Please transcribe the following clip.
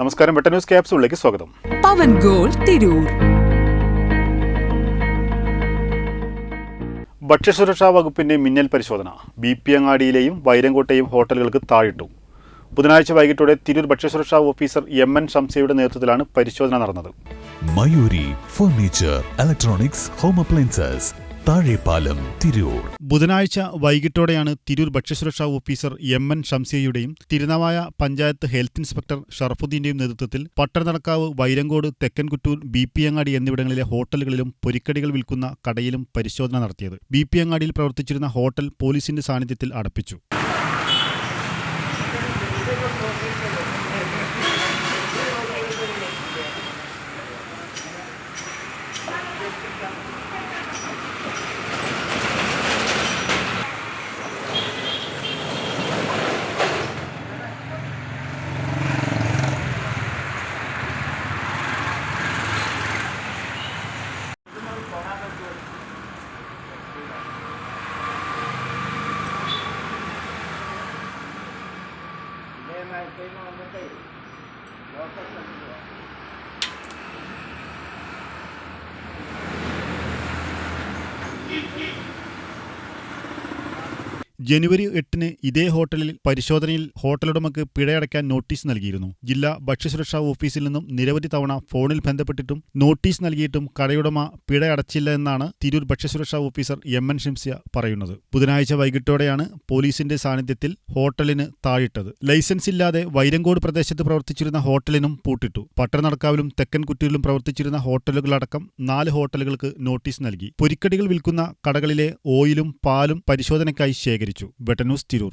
നമസ്കാരം. വെട്ട ന്യൂസ് ക്യാപ്സൂളിലേക്ക് സ്വാഗതം. പവൻ ഗോൾ തിരൂർ. ഭക്ഷ്യസുരക്ഷാ വകുപ്പിന്റെ മിന്നൽ പരിശോധന. ബി പി അങ്ങാടിയിലെയും വൈരങ്കോട്ടെയും ഹോട്ടലുകൾക്ക് താഴിട്ടു. ബുധനാഴ്ച വൈകിട്ടോടെ തിരൂർ ഭക്ഷ്യസുരക്ഷാ ഓഫീസർ എം എൻ ഷംസയുടെ നേതൃത്വത്തിലാണ് പരിശോധന നടന്നത്. Mayuri furniture electronics home appliances Thazhepalam Tirur. ബുധനാഴ്ച വൈകിട്ടോടെയാണ് തിരൂർ ഭക്ഷ്യസുരക്ഷാ ഓഫീസർ എം എൻ ഷംസിയയുടെയും തിരുനാവായ പഞ്ചായത്ത് ഹെൽത്ത് ഇൻസ്പെക്ടർ ഷറഫുദ്ദീന്റെയും നേതൃത്വത്തിൽ പട്ടണനടക്കാവ് വൈരങ്കോട് തെക്കൻകുറ്റൂർ ബി പി അങ്ങാടി എന്നിവിടങ്ങളിലെ ഹോട്ടലുകളിലും പൊരിക്കടികൾ വിൽക്കുന്ന കടയിലും പരിശോധന നടത്തിയത്. ബി പി അങ്ങാടിയിൽ പ്രവർത്തിച്ചിരുന്ന ഹോട്ടൽ പോലീസിന്റെ സാന്നിധ്യത്തിൽ അടപ്പിച്ചു. tayo mamamatay. Dapat lang nila. Thank you. ജനുവരി എട്ടിന് ഇതേ ഹോട്ടലിൽ പരിശോധനയിൽ ഹോട്ടലുടമക്ക് പിഴയടയ്ക്കാൻ നോട്ടീസ് നൽകിയിരുന്നു. ജില്ലാ ഭക്ഷ്യസുരക്ഷാ ഓഫീസിൽ നിന്നും നിരവധി തവണ ഫോണിൽ ബന്ധപ്പെട്ടിട്ടും നോട്ടീസ് നൽകിയിട്ടും കടയുടമ പിഴയടച്ചില്ല എന്നാണ് തിരൂർ ഭക്ഷ്യസുരക്ഷാ ഓഫീസർ എം എൻ ഷിംസ്യ പറയുന്നത്. ബുധനാഴ്ച വൈകിട്ടോടെയാണ് പോലീസിന്റെ സാന്നിധ്യത്തിൽ ഹോട്ടലിന് താഴിട്ടത്. ലൈസൻസ് ഇല്ലാതെ വൈരങ്കോട് പ്രദേശത്ത് പ്രവർത്തിച്ചിരുന്ന ഹോട്ടലിനും പൂട്ടിട്ടു. പട്ടണനടക്കാവിലും തെക്കൻ കുറ്റൂരിലും പ്രവർത്തിച്ചിരുന്ന ഹോട്ടലുകളടക്കം നാല് ഹോട്ടലുകൾക്ക് നോട്ടീസ് നൽകി. പൊരിക്കടികൾ വിൽക്കുന്ന കടകളിലെ ഓയിലും പാലും പരിശോധനയ്ക്കായി ശേഖരിച്ചു. വെട്ടന്യൂസ് തിരൂർ.